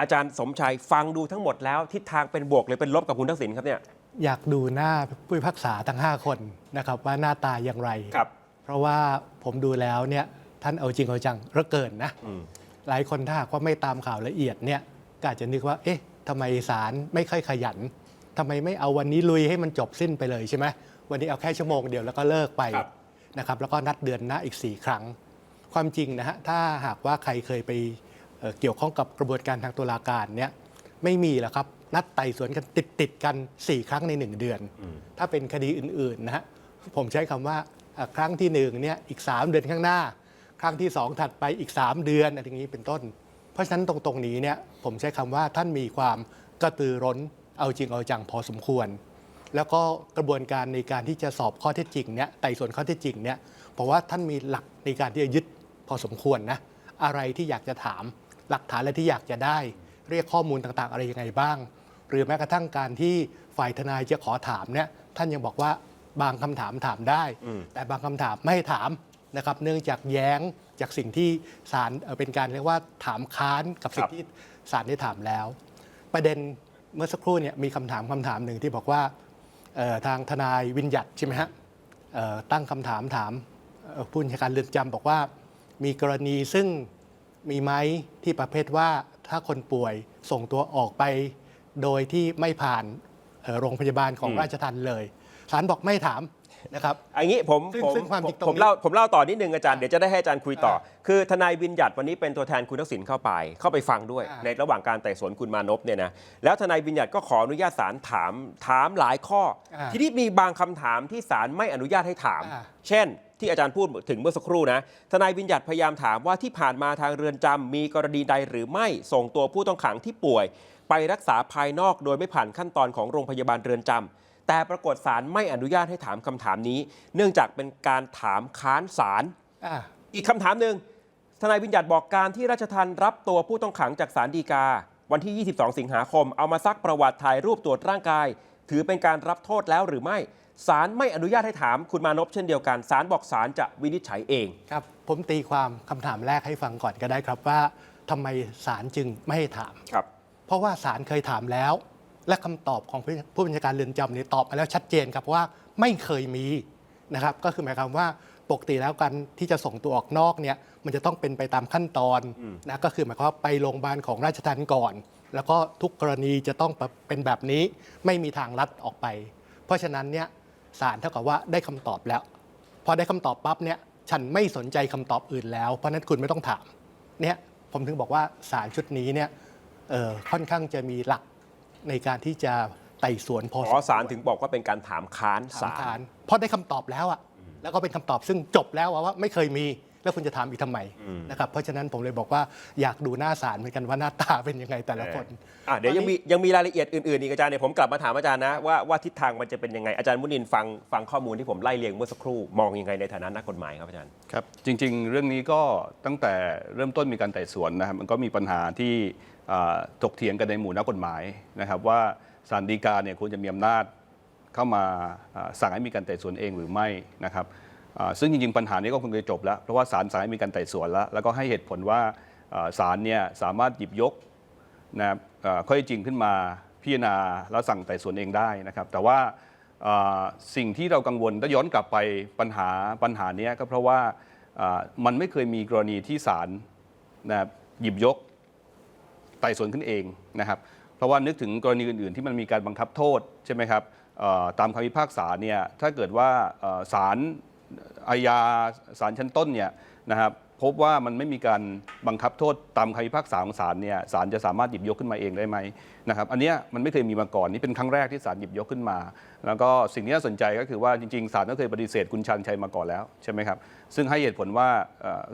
อาจารย์สมชัยฟังดูทั้งหมดแล้วทิศทางเป็นบวกหรือเป็นลบกับคุณทักษิณครับเนี่ยอยากดูหน้าผู้พิพากษาทั้ง 5 คนนะครับว่าหน้าตาอย่างไรครับเพราะว่าผมดูแล้วเนี่ยท่านเอาจริงเอาจังเหลือเกินนะอืมหลายคนถ้าหากว่าไม่ตามข่าวละเอียดเนี่ยก็อาจจะนึกว่า เอ๊ะทำไมศาลไม่ค่อยขยันทำไมไม่เอาวันนี้ลุยให้มันจบสิ้นไปเลยใช่ไหมวันนี้เอาแค่ชั่วโมงเดียวแล้วก็เลิกไปครับนะครับแล้วก็นัดเดือนหน้าอีก 4 ครั้ง ความจริงนะฮะถ้าหากว่าใครเคยไป เกี่ยวข้องกับกระบวนการทางตุลาการเนี่ยไม่มีหรอกครับนัดไต่สวนกันติดติดกัน 4 ครั้งใน 1 เดือน ถ้าเป็นคดีอื่นๆนะฮะผมใช้คำว่าครั้งที่1เนี่ยอีก 3 เดือนข้างหน้า ครั้งที่ 2 ถัดไปอีก 3 เดือนอะไรอย่างนี้เป็นต้น เพราะฉะนั้นตรงตรงๆนี้เนี่ยผมใช้คำว่าท่านมีความกระตือร้นเอาจริงเอาจังพอสมควร แล้วก็กระบวนการในการที่จะสอบข้อเท็จจริงเนี่ยไต่สวนข้อเท็จจริงเนี่ยผมว่าท่านมีหลักในการที่จะยึดพอสมควรนะอะไรที่อยากจะถาม หลักฐานอะไรที่อยากจะได้ เรียกข้อมูลต่างๆ อะไรยังไงบ้าง หรือแม้กระทั่งการที่ฝ่ายทนายจะขอถามเนี่ยท่านยังบอกว่าบางคำถามถามได้ แต่บางคำถามไม่ให้ถามนะครับเนื่องจากแย้งจากสิ่งที่ศาลเอ่อเป็นการเรียกว่าถามค้านกับสิ่ครังบที่ศาลได้ถามแล้ว ประเด็นเมื่อสักครู่เนี่ยมีคำถามคำถามหนึ่งที่บอกว่าเอ่อทางทนายวินยัตใช่ไหมฮะเอ่อตั้งคำถามถามเอ่อผู้บัญชาการเรือนจำบอกว่ามีกรณีซึ่ง มีไหมที่ประเภทว่าถ้าคนป่วยส่งตัวออกไป โดยที่ไม่ผ่านเอ่อโรงพยาบาลของอืมราชทันเลยศาลบอกไม่ถามนะครับอันนี้ผมซึ่งผมซึ่งความจริงตรงนี้ผมเล่าผมเล่าต่อนิดนึงอาจารย์เดี๋ยวจะได้ให้อาจารย์คุยต่ออ่าคือทนายวินยัตวันนี้เป็นตัวแทนคุณทักษิณเข้าไป เข้าไปฟังด้วยอ่าในระหว่างการไต่สวนคุณมานพเนี่ยนะแล้วทนายวินยัตก็ขออนุญาตศาลถามถามหลายข้ออาทีนี้มีบางคำถามที่ศาลไม่อนุญาตให้ถามอ่าเช่น ที่อาจารย์พูดถึงเมื่อสักครู่นะทนายวินยัตพยายามถามว่าที่ผ่านมาทางเรือนจำมีกรณีใดหรือไม่ส่งตัวผู้ต้องขังที่ป่วย ไปรักษาภายนอกโดยไม่ผ่านขั้นตอนของโรงพยาบาลเรือนจำแต่ปรากฏศาลไม่อนุญาตให้ถามคำถามนี้ เนื่องจากเป็นการถามค้านศาลอ่าอีกคำถามหนึ่งทนายวิญญัติบอกการที่ราชทันรับตัวผู้ต้องขังจากศาลฎีกา วันที่ 22 สิงหาคม เอามาซักประวัติถ่ายรูปตรวจร่างกาย ถือเป็นการรับโทษแล้วหรือไม่ ศาลไม่อนุญาตให้ถามคุณมานพเช่นเดียวกันศาลบอกศาลจะวินิจฉัยเอง ครับผมตีความคำถามแรกให้ฟังก่อนก็ได้ครับว่าทำไมศาลจึงไม่ให้ถาม ครับ เพราะว่าศาลเคยถามแล้ว และคำตอบของผู้ผู้บัญชาการเรือนจำเนี่ยตอบมาแล้วชัดเจนครับว่าไม่เคยมีนะครับ ก็คือหมายความว่าปกติแล้วการที่จะส่งตัวออกนอกเนี่ยมันจะต้องเป็นไปตามขั้นตอนนะก็คือหมายความว่าไปโรงพยาบาลของราชทัณฑ์ก่อน แล้วก็ทุกกรณีจะต้องเป็นแบบนี้ไม่มีทางลัดออกไป เพราะฉะนั้นเนี่ย ศาลเท่ากับว่าได้คำตอบแล้ว พอได้คำตอบปั๊บเนี่ยฉันไม่สนใจคำตอบอื่นแล้ว เพราะฉะนั้นคุณไม่ต้องถามเนี่ยผมถึงบอกว่าสารชุดนี้เนี่ยเอ่อค่อนข้างจะมีหลักในการที่จะไต่สวนพอขอศาลถึงบอกว่าเป็นการถามค้านถามศาลทานเพราะได้คำตอบแล้วอะแล้วก็เป็นคำตอบซึ่งจบแล้วอะว่าไม่เคยมี แล้วคุณจะถามอีกทำไมนะครับเพราะฉะนั้นผมเลยบอกว่าอยากดูหน้าศาลเหมือนกันว่าหน้าตาเป็นยังไงแต่ละคน อะเดี๋ยวยังมียังมีรายละเอียดอื่นๆอีกอาจารย์เดี๋ยวผมกลับมาถามอาจารย์นะว่าว่าทิศทางมันจะเป็นยังไงอาจารย์มุนินฟังฟังข้อมูลที่ผมไล่เรียงเมื่อสักครู่มองยังไงในฐานะนักกฎหมายครับอาจารย์ ครับจริงๆ เรื่องนี้ก็ตั้งแต่เริ่มต้นมีการไต่สวนนะครับมันก็มีปัญหาที่อ่าถกเถียงกันในหมู่นักกฎหมายนะครับ ว่าศาลฎีกาเนี่ยควรจะมีอำนาจเข้ามาอ่าสั่งให้มีการไต่สวนเองหรือไม่นะครับอ่า ซึ่งจริงๆปัญหานี้ก็คงจะจบแล้ว เพราะว่าศาลสั่งให้มีการไต่สวนแล้ว แล้วก็ให้เหตุผลว่าศาลเนี่ยสามารถหยิบยกนะครับค่อข้อเท็จจริงขึ้นมาพิจารณาแล้วสั่งไต่สวนเองได้นะครับ แต่ว่าสิ่งที่เรากังวลถ้าย้อนกลับไปปัญหาปัญหานี้ก็เพราะว่ามันไม่เคยมีกรณีที่ศาลนะหยิบยกไต่สวนขึ้นเองนะครับ เพราะว่านึกถึงกรณีอื่นๆ ที่มันมีการบังคับโทษใช่ไหมครับตามคำพิพากษาเนี่ยถ้าเกิดว่าศาล อาญาศาลชั้นต้นเนี่ยนะครับพบว่ามันไม่มีการบังคับโทษตามคำพิพากษาของศาลเนี่ยศาลจะสามารถหยิบยกขึ้นมาเองได้ไหมนะครับอันนี้มันไม่เคยมีมาก่อนนี่เป็นครั้งแรกที่ศาลหยิบยกขึ้นมา แล้วก็สิ่งที่น่าสนใจก็คือว่าจริงๆศาลก็เคยปฏิเสธคุณชันชัยมาก่อนแล้วใช่ไหมครับซึ่งให้เหตุผลว่า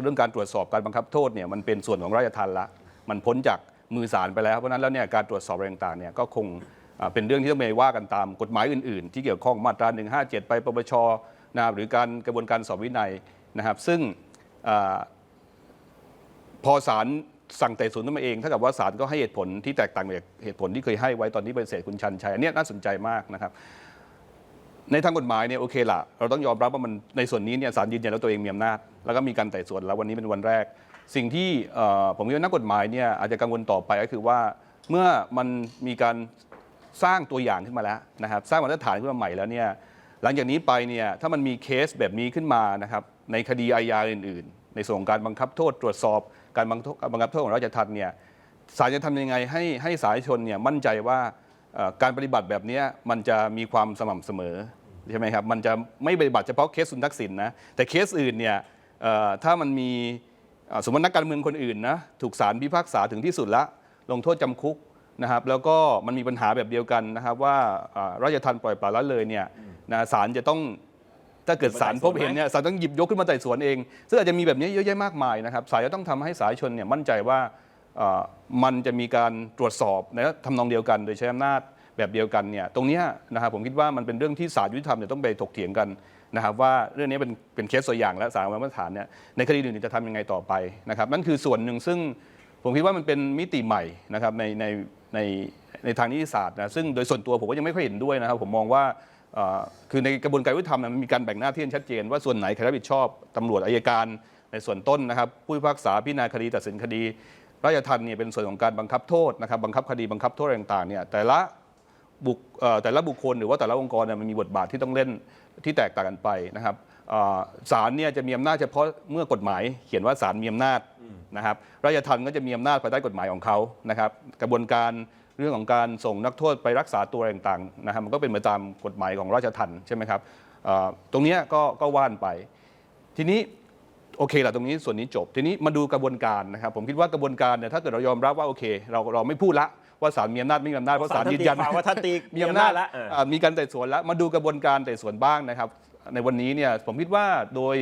เรื่องการตรวจสอบการบังคับโทษเนี่ยมันเป็นส่วนของราชทัณฑ์ละ มันพ้นจากมือศาลไปแล้วเพราะนั้นแล้วเนี่ยการตรวจสอบอะไรต่างๆเนี่ยก็คงเป็นเรื่องที่ต้องไปว่ากันตามกฎหมายอื่น ๆ ที่เกี่ยวข้องมาตรา 157 ไปปปช นะครับหรือการกระบวนการสอบวินัยนะครับ ซึ่งอพอศาลสั่งไต่สวนขึ้นมาเองเท่ากับว่าศาลก็ให้เหตุผลที่แตกต่างจากเหตุผลที่เคยให้ไว้ตอนที่ปฏิเสธคุณชันชัยอันนี้น่าสนใจมากนะครับ ในทางกฎหมายเนี่ยโอเคละเราต้องยอมรับว่ามันในส่วนนี้เนี่ยศาลยืนยันว่าตัวเองมีอำนาจแล้วก็มีการไต่สวนแล้ววันนี้เป็นวันแรก สิ่งที่ผมคิดว่านักกฎหมายเนี่ยอาจจะกังวลต่อไปก็คือว่าเมื่อมันมีการสร้างตัวอย่างขึ้นมาแล้วนะครับ สร้างมาตรฐานขึ้นมาใหม่แล้วเนี่ย หลังจากนี้ไปเนี่ยถ้ามันมีเคสแบบนี้ขึ้นมานะครับในคดีอาญาอื่น ๆ ในส่วนของการบังคับโทษตรวจสอบการบังคับบังคับโทษของราชทัณฑ์เนี่ยศาลจะทำยังไงให้ให้สาธารณชนเนี่ยมั่นใจว่าการปฏิบัติแบบนี้มันจะมีความสม่ำเสมอใช่ไหมครับมันจะไม่ปฏิบัติเฉพาะเคสคุณทักษิณนะแต่เคสอื่นเนี่ยถ้ามันมีสมมตินักการเมืองคนอื่นนะถูกศาลพิพากษาถึงที่สุดละลงโทษจำคุก นะครับแล้วก็มันมีปัญหาแบบเดียวกันนะครับว่าอ่าราชทันปล่อยปละละเลยเนี่ยนะศาลจะต้องถ้าเกิดศาลพบเห็นเนี่ยศาลต้องหยิบยกขึ้นมาไต่สวนเอง ซึ่งอาจจะมีแบบนี้เยอะแยะมากมายนะครับศาลจะต้องทำให้สาธารณชนเนี่ยมั่นใจว่าอ่ามันจะมีการตรวจสอบในทำนองเดียวกัน โดยใช้อำนาจแบบเดียวกันเนี่ยตรงเนี้ยนะครับผมคิดว่ามันเป็นเรื่องที่ศาลยุติธรรมเนี่ยต้องไปถกเถียงกันนะครับว่าเรื่องนี้เป็นเป็นเคสตัวอย่างและสารวัตรมาตรฐานเนี่ยในคดีอื่นๆจะทำยังไงต่อไปนะครับนั่นคือส่วนหนึ่งซึ่งผมคิดว่ามันเป็นมิติใหม่นะครับในใน ในในทางนิติศาสตร์นะซึ่งโดยส่วนตัวผมก็ยังไม่ค่อยเห็นด้วยนะครับ ผมมองว่าคือในกระบวนการยุติธรรมมันมีการแบ่งหน้าที่ชัดเจน ว่าส่วนไหนใครรับผิดชอบตำรวจอายการในส่วนต้นนะครับ ผู้พิพากษาพิจารณาคดีตัดสินคดีราชทัณฑ์เนี่ยเป็นส่วนของการบังคับโทษนะครับบังคับคดีบังคับโทษต่างๆเนี่ยแต่ละบุคแต่ละบุคคลหรือว่าแต่ละองค์กรเนี่ยมันมีบทบาทที่ต้องเล่นที่แตกต่างกันไปนะครับ ศาลเนี่ยจะมีอำนาจเฉพาะเมื่อกฎหมายเขียนว่าศาลมีอำนาจนะครับราชทัณฑ์ก็จะมีอำนาจภายใต้กฎหมายของเขานะครับกระบวนการเรื่องของการส่งนักโทษไปรักษาตัวอะไรต่างๆนะครับมันก็เป็นไปตามกฎหมายของราชทัณฑ์ใช่ไหมครับเอ่อตรงเนี้ยก็ก็ว่านไป ทีนี้โอเคละตรงนี้ส่วนนี้จบ ทีนี้มาดูกระบวนการนะครับผมคิดว่ากระบวนการเนี่ยถ้าเกิดเรายอมรับว่าโอเค เราเราไม่พูดละว่าศาลมีอำนาจไม่มีอำนาจเพราะศาลยืนยันศาลท่านตีความว่าท่านตีมีอำนาจมีอำนาจละเอออ่ามีการไต่สวนแล้วมาดูกระบวนการไต่สวนบ้างนะครับ ในวันนี้เนี่ยผมคิดว่าโดย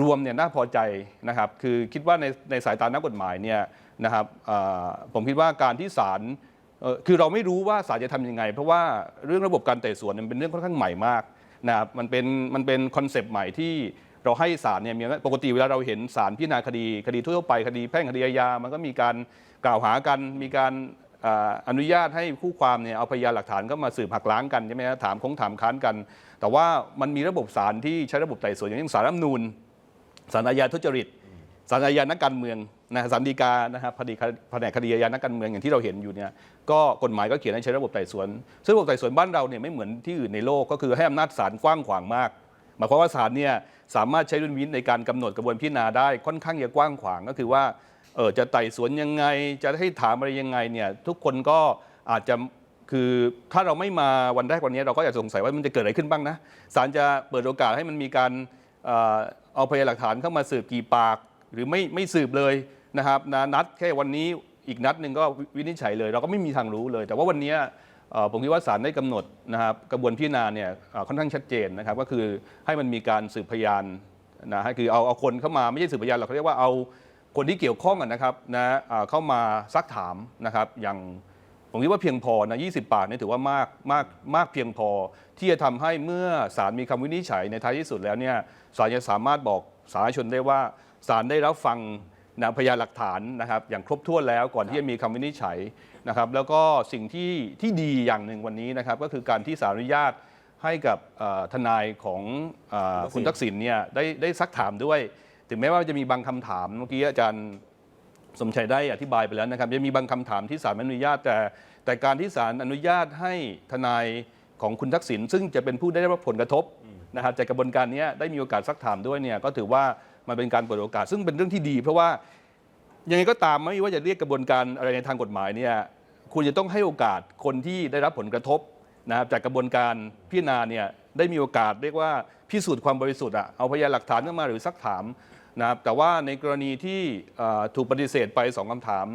รวมเนี่ยน่าพอใจนะครับ คือคิดว่าในในสายตานักกฎหมายเนี่ยนะครับผมคิดว่าการที่ศาลคือเราไม่รู้ว่าศาลจะทำยังไง เพราะว่าเรื่องระบบการไต่สวนเนี่ยมันเป็นเรื่องค่อนข้างใหม่มากนะครับมันเป็นมันเป็นคอนเซปต์ใหม่ที่เราให้ศาลเนี่ยมีนาจปกติเวลาเราเห็นศาลพิจารณาคดี คดีทั่วไปคดีแพ่งคดีอาญา มันก็มีการกล่าวหากันมีการ อนุญาตให้คู่ความเนี่ยเอาพยานหลักฐานก็มาสืบหักล้างกันใช่ไหมฮะถามคงถามค้านกัน แต่ว่ามันมีระบบศาลที่ใช้ระบบไต่สวนอย่างเช่นศาลรัฐธรรมนูญศาลอาญาทุจริตศาลอาญานักการเมืองนะศาลฎีกานะครับคดีแผนกคดีอาญานักการเมืองอย่างที่เราเห็นอยู่เนี่ยก็กฎหมายก็เขียนให้ใช้ระบบไต่สวนซึ่งระบบไต่สวนบ้านเราเนี่ยไม่เหมือนที่อื่นในโลกก็คือให้อำนาจศาลกว้างขวางมากหมายความว่าศาลเนี่ยสามารถใช้ดุลพินิจในการกำหนดกระบวนพิจารณาได้ค่อนข้างจะกว้างขวางก็คือว่า เออจะไต่สวนยังไง จะให้ถามอะไรยังไงเนี่ยทุกคนก็อาจจะคือถ้าเราไม่มาวันแรกวันนี้เราก็อยากสงสัยว่ามันจะเกิดอะไรขึ้นบ้างนะศาลจะเปิดโอกาสให้มันมีการเอ่อเอาพยานหลักฐานเข้ามาสืบกี่ปาก หรือไม่ไม่สืบเลยนะครับนะนัดแค่วันนี้อีกนัดหนึ่งก็วินิจฉัยเลย เราก็ไม่มีทางรู้เลย แต่ว่าวันนี้เอ่อผมคิดว่าศาลได้กำหนดนะครับกระบวนพิจารณาเนี่ยเอ่อค่อนข้างชัดเจนนะครับก็คือให้มันมีการสืบพยานนะฮะคือเอาเอาคนเข้ามาไม่ใช่สืบพยานหรอกเขาเรียกว่าเอา คนที่เกี่ยวข้องนะครับนะเอ่อเข้ามาซักถามนะครับอย่างผมคิดว่าเพียงพอนะ20 ปากนี่ถือว่ามากมากมากเพียงพอ ที่จะทำให้เมื่อศาลมีคำวินิจฉัยในท้ายที่สุดแล้วเนี่ยศาลจะสามารถบอกสาธารณชนได้ว่าศาลได้รับฟังนะพยานหลักฐานนะครับอย่างครบถ้วนแล้วก่อนที่จะมีคำวินิจฉัยนะครับ แล้วก็สิ่งที่ที่ดีอย่างหนึ่งวันนี้นะครับ ก็คือการที่สารอนุญาตให้กับทนายของอคุณทักษิณเนี่ยได้ได้ซักถามด้วย ถึงแม้ว่าจะมีบางคำถามเมื่อกี้อาจารย์สมชัยได้อธิบายไปแล้วนะครับจะมีบางคำถามที่ศาลไม่อนุญาต แต่แต่การที่ศาลอนุญาตให้ทนายของคุณทักษิณซึ่งจะเป็นผู้ได้รับผลกระทบนะครับจากกระบวนการนี้ได้มีโอกาสซักถามด้วยเนี่ยก็ถือว่ามันเป็นการเปิดโอกาส ซึ่งเป็นเรื่องที่ดี เพราะว่ายังไงก็ตามไม่ว่าจะเรียกกระบวนการอะไรในทางกฎหมายเนี่ยคุณจะต้องให้โอกาสคนที่ได้รับผลกระทบนะครับจากกระบวนการพิจารณาเนี่ยได้มีโอกาสเรียกว่าพิสูจน์ความบริสุทธิ์อะเอาพยานหลักฐานเข้ามาหรือซักถาม นะครับแต่ว่าในกรณีที่เอ่อถูกปฏิเสธไปสองคำถาม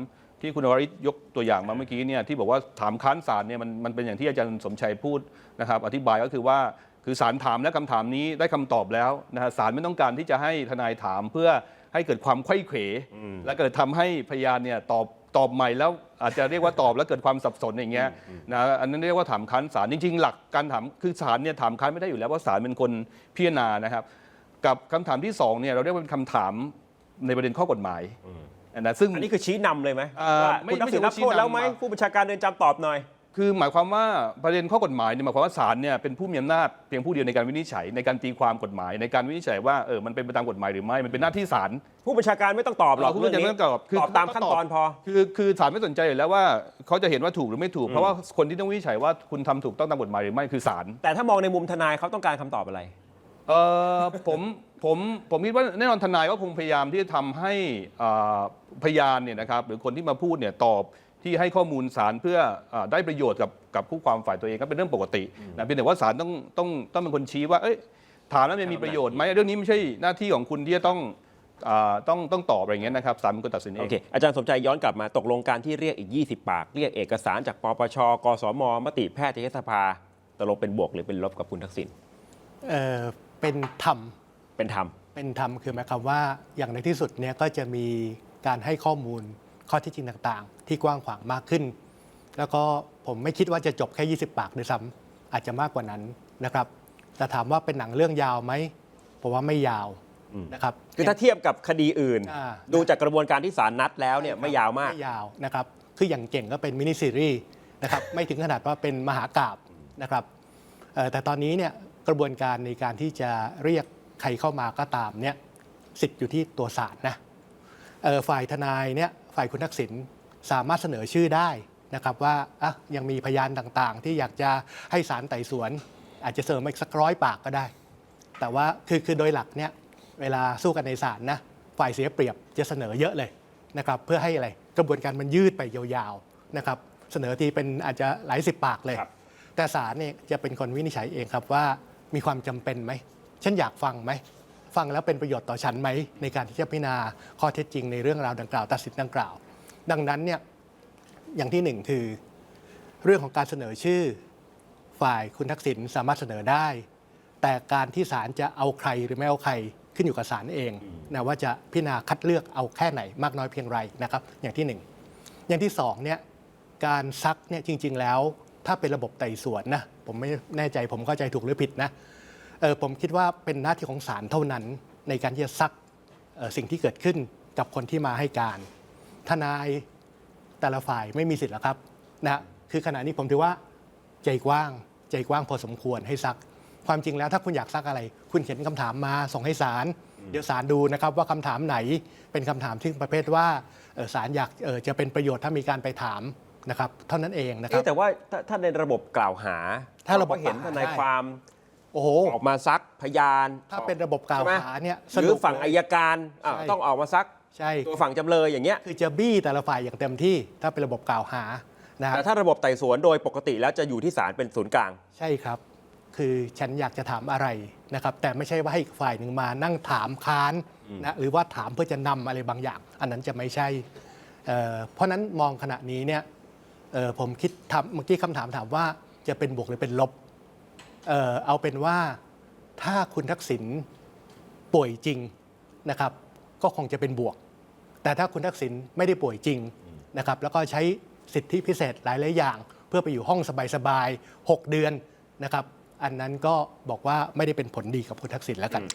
ที่คุณวริศยกตัวอย่างมาเมื่อกี้เนี่ยที่บอกว่าถามค้านศาลเนี่ยมันมันเป็นอย่างที่อาจารย์สมชัยพูดนะครับ อธิบายก็คือว่าคือศาลถามและคำถามนี้ได้คำตอบแล้วนะฮะศาลไม่ต้องการที่จะให้ทนายถามเพื่อให้เกิดความไขว้เขวและเกิดทำให้พยานเนี่ยตอบตอบใหม่แล้วอาจจะเรียกว่าตอบแล้วเกิดความสับสนอย่างเงี้ยนะอันนั้นเรียกว่าถามค้านศาลจริง ๆ หลักการถามคือศาลเนี่ยถามค้านไม่ได้อยู่แล้วเพราะศาลเป็นคนพิจารณานะครับ กับคำถามที่สองเนี่ยเราเรียกว่าเป็นคำถามในประเด็นข้อกฎหมายนะซึ่ง อันนี้คือชี้นำเลยไหมอ่าว่าไม่คุณทักษิณไม่รับใช่ว่าโทษแล้วไหมชี้นำผู้บัญชาการเรือนจำตอบหน่อย คือหมายความว่าประเด็นข้อกฎหมายเนี่ยหมายความว่าศาลเนี่ยเป็นผู้มีอำนาจเพียงผู้เดียวในการวินิจฉัยในการตีความกฎหมาย ในการวินิจฉัยว่าเออมันเป็นไปตามกฎหมายหรือไม่มันเป็นหน้าที่ศาล ผู้บัญชาการไม่ต้องตอบหรอกผู้บัญชาการเรื่ไม่ต้องตอบคือตอบตามขั้นตอนพอ คือคือศาลไม่สนใจอยู่แล้วว่าเขาจะเห็นว่าถูกหรือไม่ถูก เพราะว่าคนที่ต้องวินิจฉัยว่าคุณทำถูกต้องตามกฎหมายหรือไม่คือศาลแต่ถ้ามองในมุมทนายเขาต้องการคำตอบอะไร เออผมผมผมคิดว่าแน่นอนทนายก็คงพยายามที่จะทำให้อ่าพยานเนี่ยนะครับ หรือคนที่มาพูดเนี่ยตอบที่ให้ข้อมูลศาลเพื่ออาได้ประโยชน์กับกับผู้ความฝ่ายตัวเองก็เป็นเรื่องปกตินะเพียงแต่ว่าศาลต้องต้องต้องเป็นคนชี้ว่าเอ้ยถามแล้วมันมีประโยชน์ไหมเรื่องนี้ไม่ใช่หน้าที่ของคุณที่จะต้องอาต้องต้องตอบอะไรอย่างเงี้ยนะครับศาลเป็นคนตัดสินเอโอง เคอาจารย์สมใจย้อนกลับมาตกลงการที่เรียกอีก 20 ปาก เรียกเอกสารจากปปชกสมมติแพทยสภาตกลงเป็นบวกหรือเป็นลบกับคุณทักษิณ เอ่อ เป็นธรรม เป็นธรรม เป็นธรรมคือหมายความว่าอย่างในที่สุดเนี่ยก็จะมีการให้ข้อมูลข้อเที่จริงต่างๆ ที่กว้างขวางมากขึ้น แล้วก็ผมไม่คิดว่าจะจบแค่ 20 ปากด้วยซ้ำอาจจะมากกว่านั้นนะครับแต่ถามว่าเป็นหนังเรื่องยาวไหมผมว่าไม่ยาวนะครับคือถ้าเทียบกับคดีอื่นอ่าดูจากกระบวนการที่ศาลนัดแล้วเนี่ยไม่ยาวมากไม่ยาวนะครับคืออย่างเก่งก็เป็นมินิซีรีส์นะครับไม่ถึงขนาดว่าเป็นมหากาบนะครับเอ่อแต่ตอนนี้เนี่ย กระบวนการในการที่จะเรียกใครเข้ามาก็ตามเนี่ยสิทธิ์อยู่ที่ตัวศาลนะเอ่อฝ่ายทนายเนี่ยฝ่ายคุณทักษิณสามารถเสนอชื่อได้นะครับว่าอะยังมีพยานต่างๆ ที่อยากจะให้ศาลไต่สวน อาจจะเสริมอีกสักร้อยปากก็ได้ แต่ว่าคือคือโดยหลักเนี่ยเวลาสู้กันในศาลนะฝ่ายเสียเปรียบจะเสนอเยอะเลยนะครับเพื่อให้อะไรกระบวนการมันยืดไปยาวๆนะครับเสนอทีเป็นอาจจะหลายสิบปากเลยครับแต่ศาลเนี่ยจะเป็นคนวินิจฉัยเองครับว่า มีความจำเป็นไหมฉันอยากฟังไหมฟังแล้วเป็นประโยชน์ต่อฉันไหมในการที่จะพิจารณาข้อเท็จจริงในเรื่องราวดังกล่าวตัดสินดังกล่าว ดังนั้นเนี่ยอย่างที่หนึ่งคือ เรื่องของการเสนอชื่อ ฝ่ายคุณทักษิณสามารถเสนอได้ แต่การที่ศาลจะเอาใครหรือไม่เอาใครขึ้นอยู่กับศาลเองนะว่าจะพิจารณาคัดเลือกเอาแค่ไหนมากน้อยเพียงไรนะครับ อย่างที่หนึ่งอย่างที่สองเนี่ยการซักเนี่ยจริง ๆ แล้ว ถ้าเป็นระบบไต่สวนนะผมไม่แน่ใจผมเข้าใจถูกหรือผิดนะเออผมคิดว่าเป็นหน้าที่ของศาลเท่านั้น ในการที่จะซักเอ่อสิ่งที่เกิดขึ้นกับคนที่มาให้การ ทนายแต่ละฝ่ายไม่มีสิทธิ์หรอกครับนะคือขณะนี้ผมถือว่าใจกว้างใจกว้างพอสมควรให้ซัก ความจริงแล้วถ้าคุณอยากซักอะไร คุณเขียนคำถามมาส่งให้ศาลเดี๋ยวศาลดูนะครับว่าคำถามไหนเป็นคำถามที่ประเภทว่าเอ่อศาลอยากเอ่อจะเป็นประโยชน์ถ้ามีการไปถาม นะครับเท่านั้นเองนะครัเอ๊ะบแต่ว่าถ้าถ้าในระบบกล่าวหาถ้าระบบก็เห็นกล่าวหาทนายได้ความโอ้โห ออกมาซักพยานถ้าเป็นระบบกล่าวใช่ไหมหาเนี่ยหรือฝั่งสนุกอายเลยการอะใช่ ต้องออกมาซักใช่ตัวฝั่งจำเลยอย่างเงี้ย คือจะบี้แต่ละฝ่ายอย่างเต็มที่ถ้าเป็นระบบกล่าวหานะคแต่รับถ้าระบบไต่สวนโดยปกติแล้วจะอยู่ที่ศาลเป็นศูนย์กลาง ใช่ครับ คือฉันอยากจะถามอะไรนะครับ แต่ไม่ใช่ว่าให้อีกฝ่ายหนึ่งมานั่งถามค้านนะหรือว่าถามเพื่อจะนำอะไรบางอย่าง อันนั้นจะไม่ใช่เอ่อเพราะฉะนั้นมองขณะนี้เนี่ยเอ่อ ผมคิดทำเมื่อกี้คำถามถามว่าจะเป็นบวกหรือเป็นลบเอ่อเอาเป็นว่าถ้าคุณทักษิณป่วยจริงนะครับ ก็คงจะเป็นบวก แต่ถ้าคุณทักษิณไม่ได้ป่วยจริงนะครับ แล้วก็ใช้สิทธิพิเศษหลายหลายๆอย่าง เพื่อไปอยู่ห้องสบายๆ6เดือนนะครับ อันนั้นก็บอกว่าไม่ได้เป็นผลดีกับคุณทักษิณแล้วกัน